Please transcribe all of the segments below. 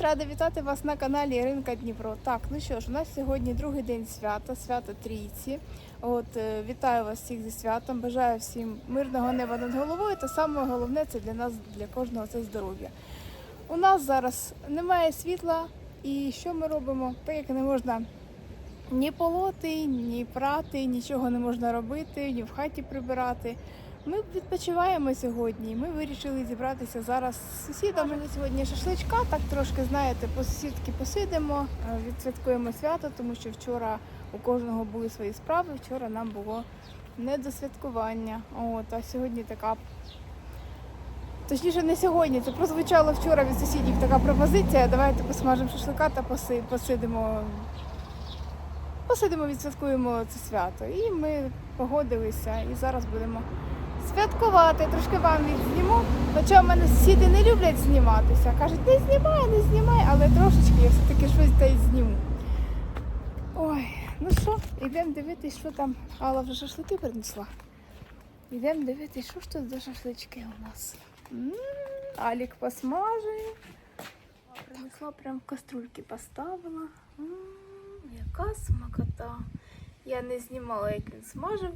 рада вітати вас на каналі Ринка Дніпро. Так, ну що ж, у нас сьогодні другий день свята, свято Трійці. От е, вітаю вас всіх зі святом. Бажаю всім мирного неба над головою. Та саме головне це для нас, для кожного це здоров'я. У нас зараз немає світла, і що ми робимо? Так як не можна ні полоти, ні прати, нічого не можна робити, ні в хаті прибирати. Ми відпочиваємо сьогодні. Ми вирішили зібратися зараз з сусідами на сьогодні шашличка. Так трошки знаєте, по сусідки посидимо, е, відсвяткуємо свято, тому що вчора у кожного були свої справи. Вчора нам було не до святкування. От, а сьогодні така. Точніше, не сьогодні. Це прозвучало вчора від сусідів така пропозиція. Давайте посмажемо шашлика та поси- посидимо. Посидимо, відсвяткуємо це свято. І ми погодилися і зараз будемо святкувати. Трошки вам відзніму. Хоча в мене сусіди не люблять зніматися. Кажуть, не знімай, не знімай, але трошечки я все-таки щось та й зніму. Ой, ну що, йдемо дивитись, що там. Алла вже шашлики принесла. Йдемо дивитись, що ж тут за шашлички у нас. М, Алік посмажує. Принесла прям каструльки поставила. М, яка смакота. Я не знімала, як він смажив,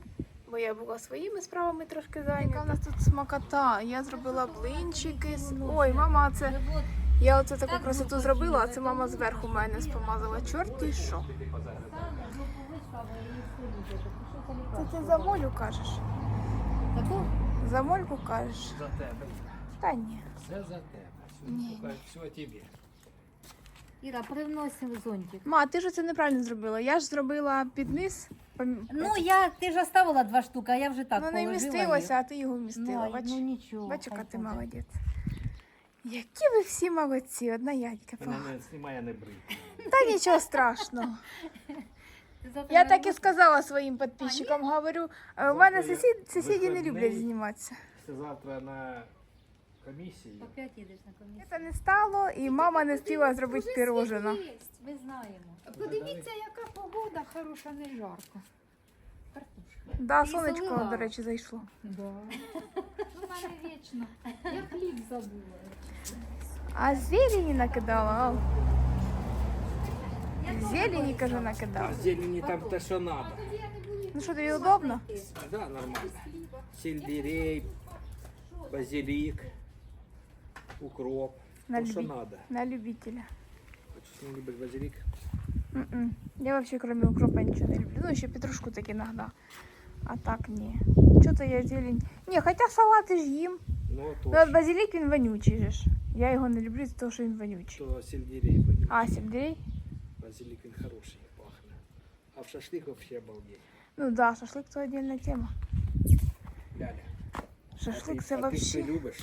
бо я була своїми справами трошки зайнята. Яка у нас тут смакота? Я зробила блинчики. з- Ой, мама, це. Я оце таку красоту зробила, а це мама зверху мене спомазала. Чорті що. Це ти за молю кажеш? Таку? За мольку кажеш? За тебе. Та ні. Все за тебе. Ні, Все, все тебе. Іра, привносив зонтик. Ма, ти ж це неправильно зробила. Я ж зробила під низ. пом- Ну, я, ти ж оставила два штуки, а я вже так ну не положила вмістилося, їх. а ти його вмістила. Ну, Бач, ну нічого. бач, яка хай ти буде. молодець. Які ви всі молодці, одна я тільки погана. не знімає, не. Та нічого страшного. Ти завтра Я на так і роботу? сказала своїм підписчикам, говорю, «Е, у мене Завтра я сусід, сусіді не виходний. люблять зніматися. Завтра на комісії. Опять їдеш на комісію. Це не стало, і мама не встигла зробити пірожина. Ми знаємо. Подивіться, яка погода хороша, не жарко. Картошка. Да, Ти сонечко, солила? до речі, зайшло. Да. У мене вічно. Я хліб забула. А зелені накидала, Ал. Зелені, кажу, А накидала. зелені там те, що треба. Ну що, тобі удобно? Да, нормально. Сельдерей, базилік, укроп. На, То, що любі... треба. на любителя. Хочеш не любиш базилік? М-м. Я вообще кроме укропа ничего не люблю. Ну, еще петрушку так иногда. А так не. Что-то я зелень. Не, хотя салати ж їм. Ну, Ну, то, от базилік він вонючий же ж. Я його не люблю за того, що він вонючий. то сельдерей. будь. А, сельдерей? Базилік він хороший, пахне. А в шашлик вообще обалдеть. Ну да, шашлик це отдельна тема. Ляля. Шашлик а це ти, а ти ж вообще. любиш?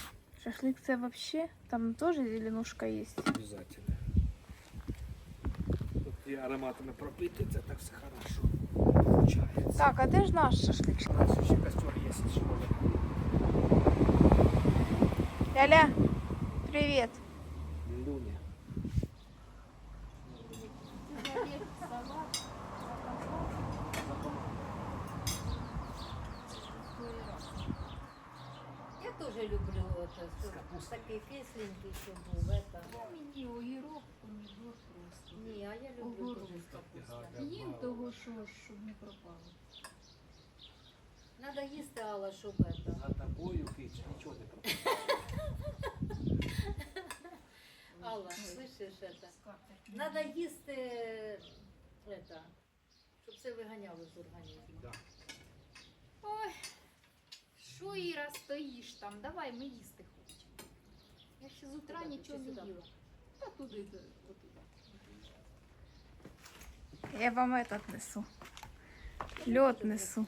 Шашлик це вообще. Там тоже зеленушка есть. Обязательно. Тут і ароматами пропити, це так все хорошо. Получається. Так, а де ж наш шашлик? У нас ще костер є, якщо може. Ляля, привет. Я теж люблю оце, щоб такий кисленький, щоб був. Это. Мені огірок, помідор просто. Ні, а я люблю Огород. дуже з капустою. Їм того, що, щоб не пропало. Надо їсти, Алла, щоб это. За тобою кич, нічого не пропадає. Алла, слышиш это? Скатерть. Надо їсти, это, щоб все виганяло з організму. Да. Ой, що Іра стоїш там? Давай, ми їсти хочемо. Я ще з утра Куди ти? нічого не їла. Та туди, туди, отуди. Я вам этот несу. Льот несу.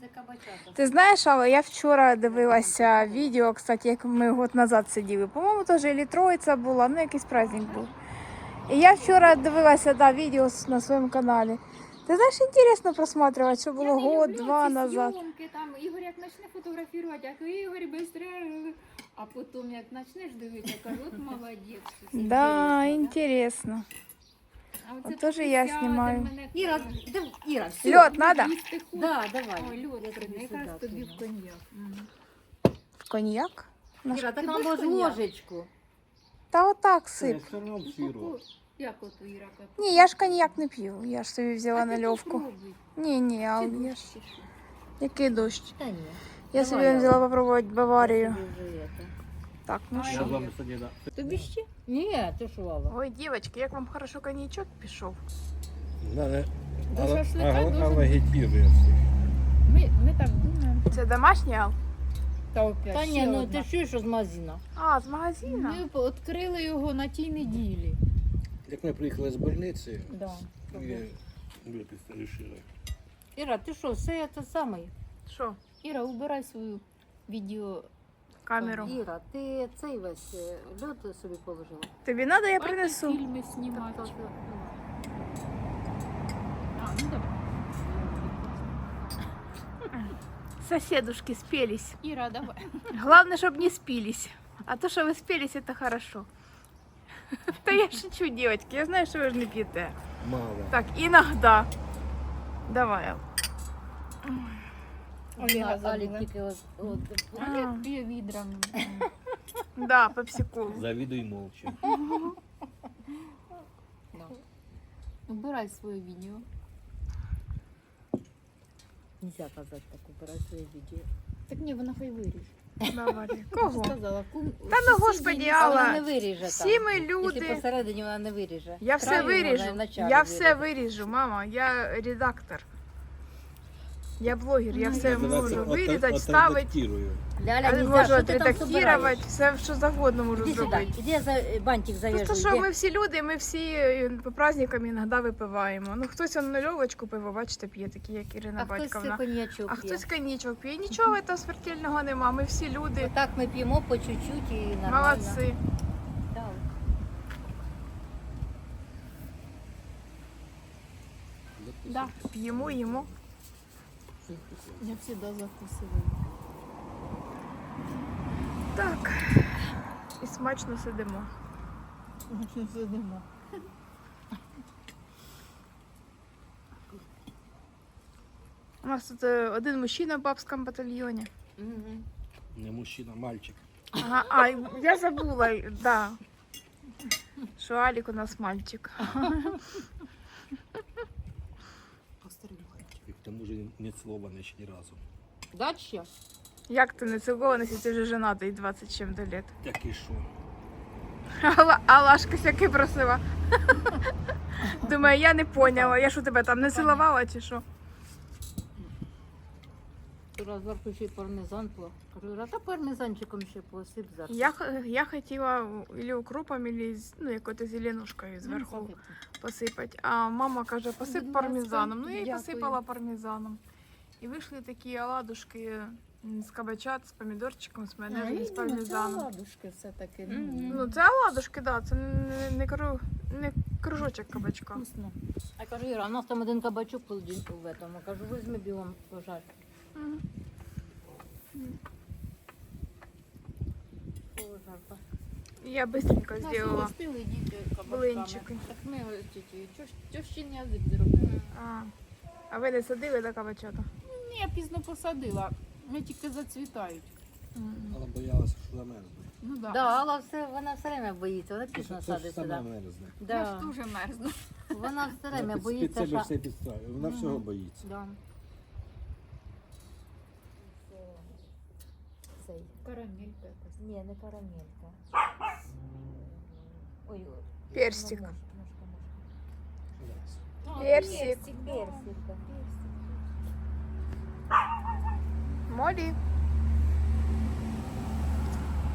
Це кабачата. Ти знаєш, але я вчора дивилася відео, кстати, як ми год назад сиділи. По-моєму, теж і Троїця була, ну якийсь праздник був. І я вчора дивилася да, відео на своєму каналі. Ти знаєш, інтересно просматривати, що було Я не год, люблю два ці назад. зйомки, там Ігор як почне фотографувати, а Ігор быстрее. А потім як почнеш дивитися, кажу, от молодець. Да, Інтересно, інтересно. А оце От теж поки я сядемо, знімаю. мене Іра, кажуть, див- Іра, все. Льот надо? їсти хочеш. Да, давай. Ой, льот, Я тобі якраз сюди тобі кину. в коньяк. Мгм. Коньяк? Іра, так Ти нам будеш ж коньяк? ложечку. Та отак Це сип. все одно сироп. Як от у? Ні, я ж коньяк не п'ю. Я ж собі взяла А ти нальовку. Ні, ні, а я ж. Який дощ? Та ні. Я Давай, собі Алла. взяла попробувати Баварію. Так, ну що. да. Тобі ще? Ні, ти що, Алла? Ой, дівчатки, як вам хорошо коньячок пішов. Надо До шашлика дуже-. Ми, ми так думаємо. Це домашній ал? Та опять Та ні, ну ти що, що з магазина? А, з магазина. Ми відкрили його на тій неділі. Як ми приїхали з больниці, Да. і випити вирішили. Іра, ти що, все це саме? Що? Іра, убирай свою відео. Камеру. Іра, ти цей весь е, льод собі положила? Тобі треба, я Бачиш, принесу. Фільми знімати. А, ну давай. Соседушки спелись. Іра, давай. Главное, чтобы не спились. А то, что вы спелись, это хорошо. Да я шучу, девочки. Я знаю, что вы же не пьете. Мало. Так, иногда. Давай. Ал. Олега забула. Алі тільки от, от, А. Олег п'є відрами. Да, пепсиколу. Завідуй мовчи. Да. Убирай своє відео. Нельзя казати так, убирай своє відео. Так ні, вона хай виріже. Кого? Сказала, кум, Та ну, господи, Алла, Всі ми Якщо люди. посередині вона не виріже. Я все вона виріжу. вначалі Я все виріже. виріжу, мама. Я редактор. Я блогер, я все можу вирізати, ставити. Ляля, Я нельзя, можу отредактувати, все, що завгодно можу Іди сюди, зробити. іди я за е, бантик зав'яжу. Просто що ми всі люди, ми всі е, по праздникам іноді випиваємо. Ну хтось он нальовочку пиво, бачите, п'є, такі як Ірина А хтось Батьківна. коньячок А п'є. хтось коньячок п'є. Нічого там смертельного нема. Ми всі люди. Отак ми п'ємо по чуть-чуть і нормально. Молодці. Так. Да, п'ємо, їмо. Я завжди закусила. Так. І смачно сидимо. Очень сидимо. У нас тут е, один мужчина в бабському батальйоні. Не мужчина, мальчик. Ага, а я забула, да. Що Алік у нас мальчик. І к тому ж не цілований ще ні разу. Да. Як ти не цілований, якщо ти вже женатий 20 чим до літ? Так і що? Алла, Алашка сяки просила. Думаю, я не поняла. Я що тебе там не цілувала чи що? Раз зверху ще й пармезан по. Кажу, а та пармезанчиком ще посип зверху. Я, х- я хотіла или укропом, или з- ну, якоюсь зеленушкою зверху Ну, посипати. А мама каже, посип Будь ласка, пармезаном. Ну я й дякую. посипала пармезаном. І вийшли такі оладушки м, з кабачат, з помідорчиком, з майонезом, з пармезаном. ладушки все-таки. Ну, це оладушки, да, це не, не, кру, не кружочок кабачка. Вкусно. А кажу, Іра, у нас там один кабачок в холодильнику в этому. Кажу, візьми бігом пожар. Я быстренько кабачками. Блинчики. Так ми тільки тьощин язик зробили. А, а ви не садили до кабачата? Ні, я пізно посадила. Ми тільки зацвітають. Але боялася, що замерзне. Ну да. Да, Алла все, вона все время боїться, вона пізно Це ж садить сюди. мерзне. Да. дуже мерзну. Вона все время боїться, під себе що... все підставить. Вона всього боїться. Да. Цей. Карамелька якась. Ні, не карамелька. Ой, ой. Персик. Ну, ножка, ножка, ножка. Персик. Персик, да. Персик. Молі.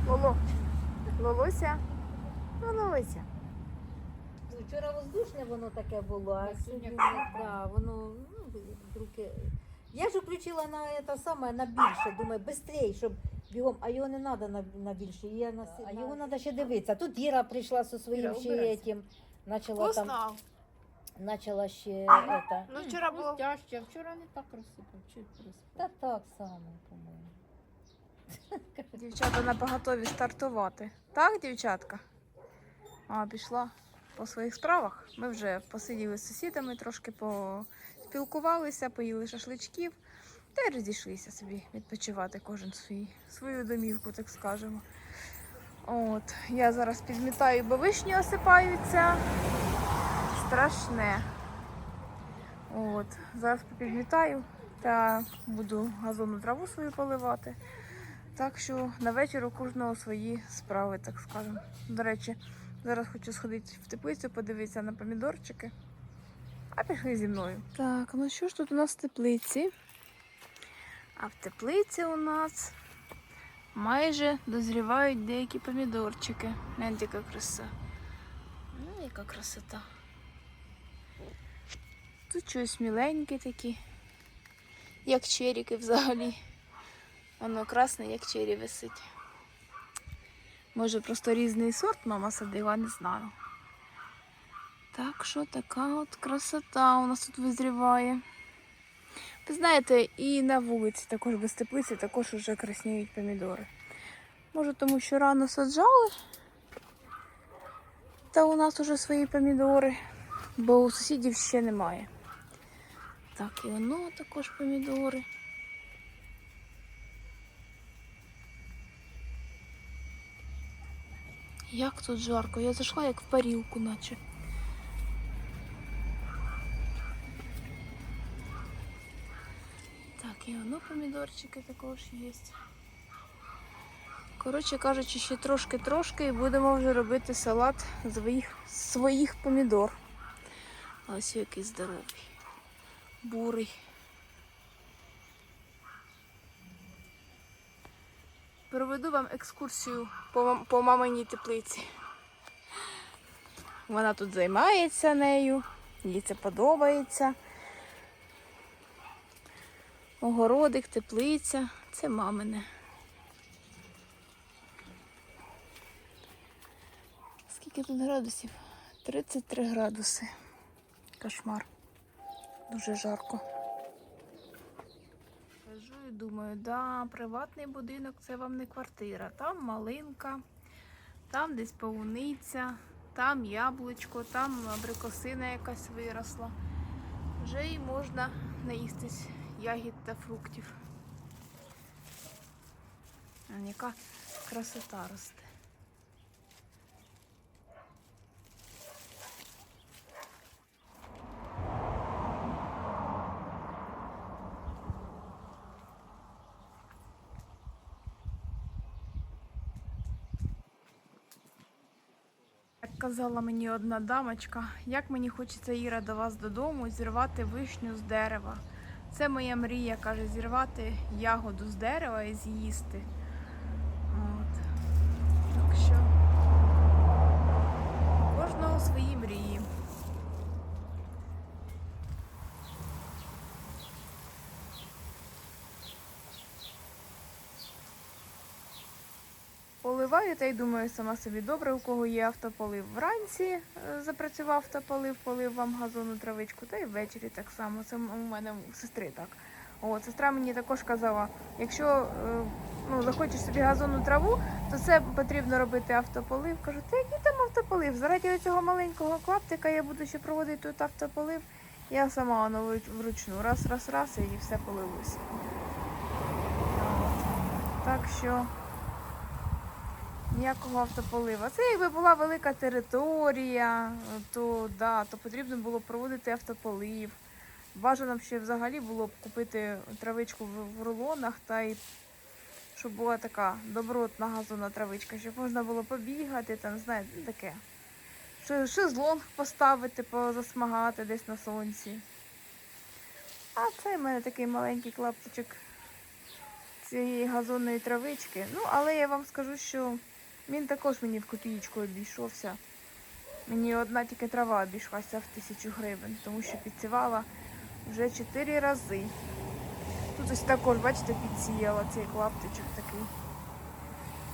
Лоло. Лолося. Лолося. Вчора воздушне воно таке було, а сьогодні да, воно ну, руки. Я ж включила на це саме на більше, думаю, швидше, щоб бігом, а його не треба на, на більше. Я на, а його треба ще дивитися. Тут Іра прийшла зі Іра, своїм ще этим, почала там, Вкусно. почала ще это. Ну, вчора було. Тяжче, вчора не так розсипав, чуть Та так само, по-моєму. Дівчата на поготові стартувати. Так, дівчатка? А, пішла по своїх справах. Ми вже посиділи з сусідами, трошки поспілкувалися, поїли шашличків та й розійшлися собі відпочивати кожен свій, свою домівку, так скажемо. От, я зараз підмітаю, бо вишні осипаються. Страшне. От, зараз підмітаю та буду газонну траву свою поливати. Так що на вечір у кожного свої справи, так скажемо. До речі, зараз хочу сходити в теплицю, подивитися на помідорчики. А пішли зі мною. Так, ну що ж тут у нас в теплиці? А в теплиці у нас майже дозрівають деякі помідорчики. Гляньте, яка краса. Ну, яка красота. Тут щось міленькі такі, як черіки взагалі. Воно красне, як чері висить. Може, просто різний сорт мама садила, не знаю. Так що така от красота у нас тут визріває. Ви знаєте, і на вулиці, також без теплиці, також вже красніють помідори. Може, тому що рано саджали. Та у нас уже свої помідори, бо у сусідів ще немає. Так, і воно також помідори. Як тут жарко, я зайшла як в парілку, наче. Помідорчики також є. Коротше кажучи, ще трошки-трошки і будемо вже робити салат своїх, своїх помідор. Ось який здоровий. Бурий. Проведу вам екскурсію по, по маминій теплиці. Вона тут займається нею, їй це подобається. Огородик, теплиця. Це мамине. Скільки тут градусів? 33 градуси. Кошмар. Дуже жарко. Кажу і думаю, да, приватний будинок це вам не квартира. Там малинка, там десь полуниця, там яблучко, там абрикосина якась виросла. Вже і можна наїстись ягід та фруктів. Яка красота росте. Як казала мені одна дамочка, як мені хочеться Іра до вас додому зірвати вишню з дерева. Це моя мрія, каже, зірвати ягоду з дерева і з'їсти. От. Так що кожного свої Поливаю та й думаю сама собі добре, у кого є автополив. Вранці е, запрацював автополив, полив вам газонну травичку, та й ввечері так само. Це у мене у сестри так. От, сестра мені також казала, якщо е, ну, захочеш собі газонну траву, то це потрібно робити автополив. Кажу, та який там автополив? Заради цього маленького клаптика я буду ще проводити тут автополив. Я сама воно вручну. Раз, раз, раз і все полилося. Так що ніякого автополива. Це якби була велика територія, то, да, то потрібно було проводити автополив. Бажано б ще взагалі було б купити травичку в, рулонах та й щоб була така добротна газонна травичка, щоб можна було побігати, там, знаєте, таке. Шезлонг поставити, позасмагати десь на сонці. А це в мене такий маленький клаптичок цієї газонної травички. Ну, але я вам скажу, що він також мені в копієчку обійшовся. Мені одна тільки трава обійшлася в тисячу гривень, тому що підсівала вже чотири рази. Тут ось також, бачите, підсіяла цей клаптичок такий,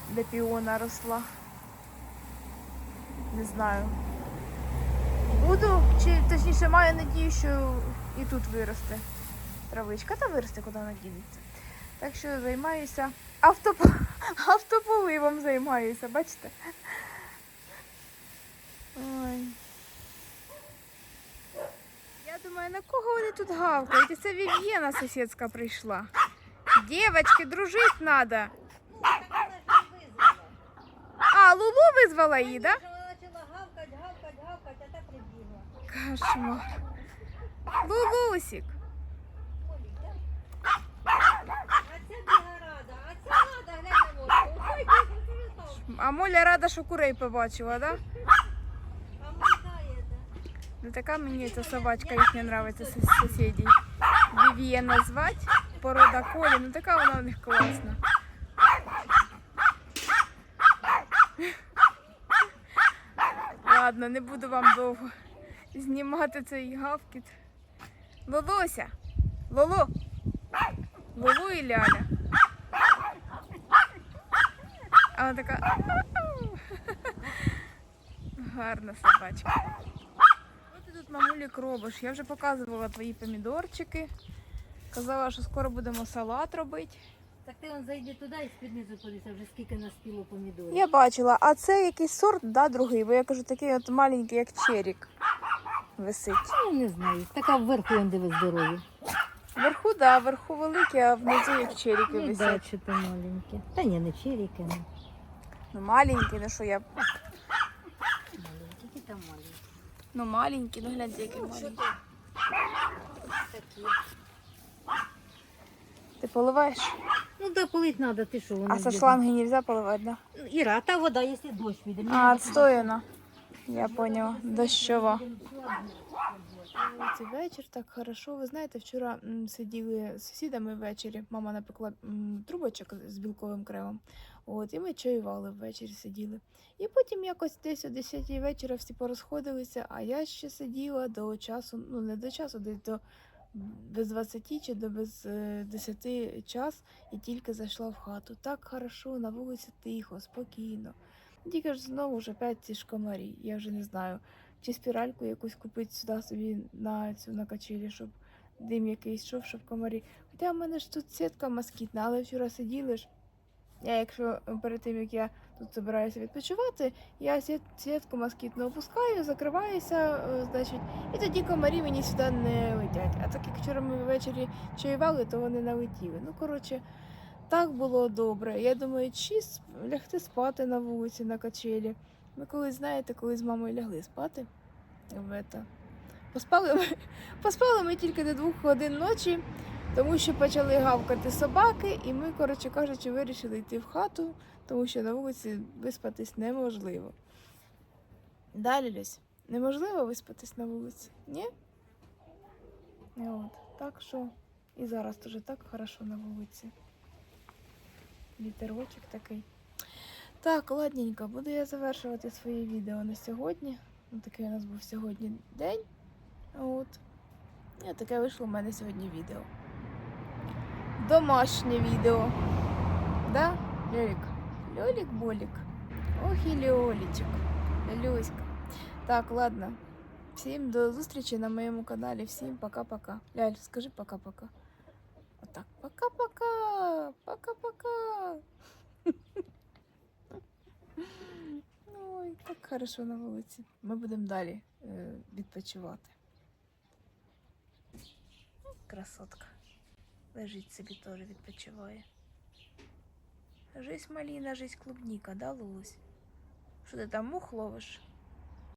де піона росла. Не знаю. Буду, чи точніше маю надію, що і тут виросте травичка, та виросте, куди вона дінеться. Так що займаюся автоп... автополивом займаюся, бачите? Ой. Я думаю, на кого вони тут гавкають? І це Вів'єна сусідська прийшла. Дівчатки, дружить треба. А, Лулу визвала її, так? Да? Вона почала гавкать, гавкать, гавкать, а та прибігла. Кошмар. Лулусик. А ця біга рада, а ця рада, глянь на морду. Ой, ти там. А Моля рада, що курей побачила, мотає, да. Ну така мені ця собачка їхня нравиться з сусідів. Вів'єна звать, порода колі, ну така вона у них класна. Ладно, не буду вам довго знімати цей гавкіт. Лолося! Лоло! Лоло і Ляля. А вона така. Гарна собачка. Що ти тут, мамулік, робиш? Я вже показувала твої помідорчики. Казала, що скоро будемо салат робити. Так ти он зайди туди і з-під подивися, вже скільки наспіло помідорів. Я бачила, а це якийсь сорт, да, другий, бо я кажу, такий от маленький, як черік. Висить. Я не знаю. Така вверху он диви здорові. Вверху, да, вверху великий, а внизу як черіки Ну, висять. що то маленьке. Та ні, не черіки, ну. Ну маленький, ну що я. Маленькі, там маленькі. Ну маленький, ну гляньте, який маленький. Такі. Ти поливаєш? Ну да, полить треба, ти що, воно. А со шланги нельзя поливати, да? Ну, Іра, та вода, якщо дощ піде. А, треба отстояна. Я поняла. Дощова. Цей вечір так хорошо. Ви знаєте, вчора сиділи з сусідами ввечері. Мама напекла трубочок з білковим кремом. От, і ми чаювали ввечері сиділи. І потім якось десь о 10 вечора всі порозходилися, а я ще сиділа до часу, ну не до часу, десь до без 20 чи до без е, 10 час і тільки зайшла в хату. Так хорошо, на вулиці тихо, спокійно. Тільки ж знову ж опять ці ж комарі. Я вже не знаю, чи спіральку якусь купити сюди собі на цю на качелі, щоб дим якийсь йшов, щоб комарі. Хоча в мене ж тут сітка москітна, але вчора сиділи ж. Я, якщо е, перед тим як я тут збираюся відпочивати, я сіт- сітку москітну опускаю, закриваюся, е, значить, і тоді комарі мені сюди не летять. А так як вчора ми ввечері чаювали, то вони налетіли. Ну, коротше, так було добре. Я думаю, чи лягти спати на вулиці на качелі. Ми колись, знаєте, коли з мамою лягли спати. В ето. Поспали, ми, поспали ми тільки до двох годин ночі, тому що почали гавкати собаки, і ми, коротше кажучи, вирішили йти в хату, тому що на вулиці виспатись неможливо. Далі Люсь, неможливо виспатись на вулиці? Ні? От. Так що і зараз теж так хорошо на вулиці. Вітерочок такий. Так, ладненько, буду я завершувати своє відео на сьогодні. Ну, такий у нас був сьогодні день. От. І таке вийшло в мене сьогодні відео. Домашнє відео. Да, Льолік? Льолік-болік. Ох і Льолічок. Люська. Так, ладно. Всім до зустрічі на моєму каналі. Всім пока-пока. Ляль, скажи пока-пока. Отак. Пока-пока. Пока-пока. Ой, так хорошо на вулиці. Ми будемо далі е, відпочивати. Красотка. Лежить собі теж відпочиває. Жизнь маліна, жись клубніка, да, Лулусь? Що ти там мух ловиш?